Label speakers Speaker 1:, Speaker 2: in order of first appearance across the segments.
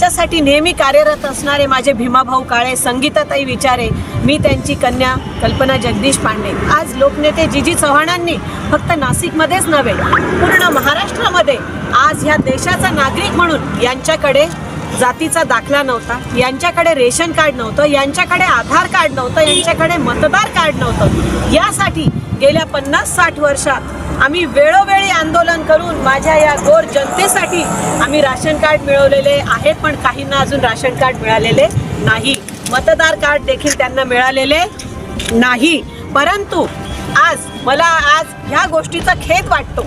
Speaker 1: त्यांच्यासाठी नेहमी कार्यरत असणारे माझे भीमाभाऊ काळे संगीताताई विचारे मी त्यांची कन्या कल्पना जगदीश पांडे. आज लोकनेते जिजी चव्हाणांनी फक्त नाशिकमध्येच नव्हे पूर्ण महाराष्ट्रामध्ये आज ह्या देशाचा नागरिक म्हणून यांच्याकडे जातीचा दाखला नव्हता यांच्याकडे रेशन कार्ड नव्हतं यांच्याकडे आधार कार्ड नव्हतं यांच्याकडे मतदार कार्ड नव्हतं. यासाठी गेल्या पन्नास साठ वर्षात आम्ही वेळोवेळी आंदोलन करून माझ्या या गोर जनतेसाठी आम्ही राशन कार्ड मिळवलेले आहेत पण काहींना अजून राशन कार्ड मिळालेले नाही. मतदार कार्ड देखील त्यांना मिळालेले नाही. परंतु आज मला आज ह्या गोष्टीचा खेद वाटतो.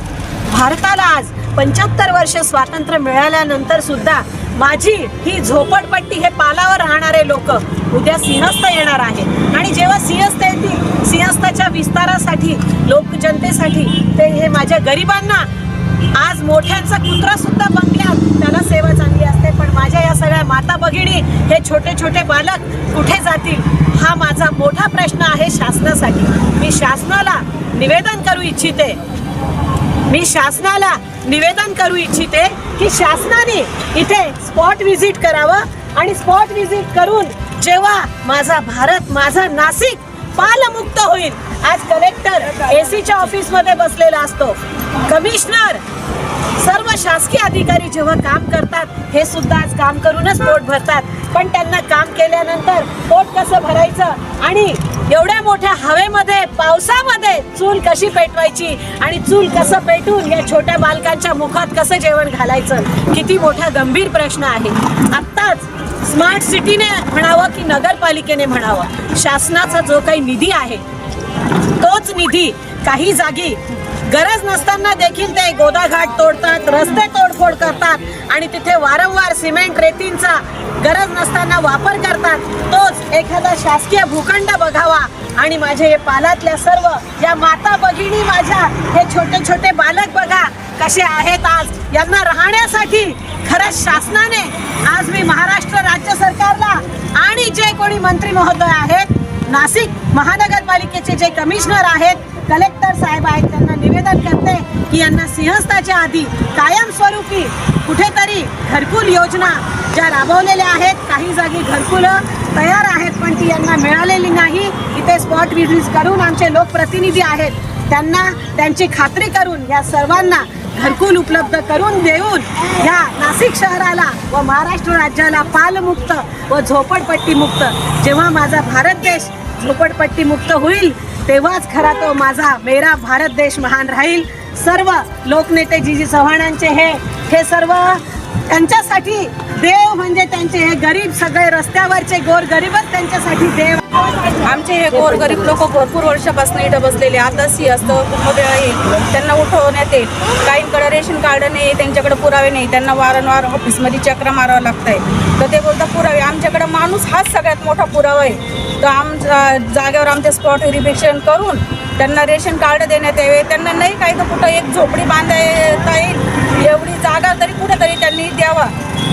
Speaker 1: भारताला आज पंच्याहत्तर वर्ष स्वातंत्र्य मिळाल्यानंतर सुद्धा माझी ही झोपडपट्टी हे पालावर राहणारे लोक उद्या सिंहस्थ येणार आहे आणि जेव्हा सिंहस्थ येतील सिंहस्थाच्या विस्तारासाठी लोक जनतेसाठी ते हे माझ्या गरिबांना आज मोठ्यांचा कुत्रा सुद्धा बंगल्यात त्याला सेवा चांगली असते. पण माझ्या या सगळ्या माता भगिनी हे छोटे छोटे बालक कुठे जातील हा माझा मोठा प्रश्न आहे शासनासाठी. मी शासनाला निवेदन करू इच्छिते. मी शासनाला निवेदन करू इच्छिते की शासनाने इथे स्पॉट व्हिजिट करावं आणि स्पॉट व्हिजिट करून जेव्हा माझा भारत माझा नाशिक पालमुक्त होईल आज कलेक्टर एसीच्या ऑफिसमध्ये बसलेला असतो. कमिशनर सर्व शासकीय अधिकारी जेव्हा काम करतात हे सुद्धा आज काम करूनच पोट भरतात. पण त्यांना काम केल्यानंतर पोट कसं भरायचं? आणि एवढ्या मोठ्या हवेमध्ये पावसामध्ये चूल कशी पेटवायची आणि चूल कसं पेटून या छोट्या बालकांच्या मुखात कसं जेवण घालायचं किती मोठा गंभीर प्रश्न आहे. आत्ताच स्मार्ट सिटीने म्हणावं की नगरपालिकेने म्हणावं. शासनाचा जो काही निधी आहे तोच निधी काही जागी गरज नसताना देखील ते गोदाघाट तोडतात रस्ते तोडफोड करतात आणि तिथे वारंवार सिमेंट रेतींचा गरज नसताना वापर करतात. तोच एखादा शासकीय भूखंड बघावा. आणि माझे हे पालातल्या सर्व या माता भगिनी माझ्या हे छोटे छोटे बालक बघा कसे आहेत आज. यांना राहण्यासाठी खरंच शासनाने आज मी महाराष्ट्र राज्य सरकारला आणि जे कोणी मंत्री महोदय आहेत नाशिक महानगरपालिकेचे जे कमिशनर आहेत कलेक्टर साहेब आहेत त्यांना निवेदन करते की यांना सिंहस्थाच्या आधी कायमस्वरूपी कुठेतरी घरकुल योजना ज्या राबवलेल्या आहेत काही जागी घरकुलं तयार आहेत पण ती यांना मिळालेली नाही. इथे स्पॉट विजिट करून आमचे लोकप्रतिनिधी आहेत त्यांना त्यांची खात्री करून या सर्वांना घरकुल उपलब्ध करून देऊन ह्या नाशिक शहराला व महाराष्ट्र राज्याला पालमुक्त व झोपडपट्टी मुक्त जेव्हा माझा भारत देश झोपडपट्टी मुक्त होईल तेव्हाच खरा तो माझा मेरा भारत देश महान राहील. सर्व लोकनेते जी जी चव्हाणांचे हे हे सर्व त्यांच्यासाठी देव म्हणजे त्यांचे हे गरीब सगळे रस्त्यावरचे गोर गरीबच त्यांच्यासाठी देव.
Speaker 2: आमचे हे गोरगरीब लोक भरपूर वर्षापासून इथं बसलेले आता सी असतं कुंभमेळा येईल त्यांना उठवण्यात येईल. काहींकडे रेशन कार्ड नाही त्यांच्याकडे पुरावे नाही त्यांना वारंवार ऑफिसमध्ये चक्र मारावं लागत आहे तर ते बोलतात पुरावे आमच्याकडे माणूस हाच सगळ्यात मोठा पुरावा आहे. तर आमच्या जागेवर आमचे स्पॉट व्हेरिफिकेशन करून त्यांना रेशन कार्ड देण्यात यावे. त्यांना नाही काही तर कुठं एक झोपडी बांधता येईल. एवढी जागा तरी कुठेतरी त्यांनी द्यावा.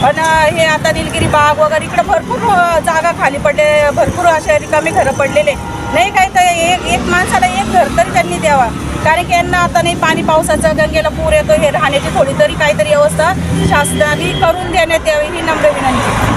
Speaker 2: पण हे आता निलगिरी बाग वगैरे इकडे भरपूर जागा खाली पडले भरपूर अशा रिकामी घरं पडलेले. नाही काही तर एक एक माणसाला एक घर तरी त्यांनी द्यावा. कारण की यांना आता नाही पाणी पावसाचं गंगेला पूर येतो हे राहण्याची थोडी तरी काहीतरी व्यवस्था शासनाने करून देण्यात यावी ही नम्र विनंती.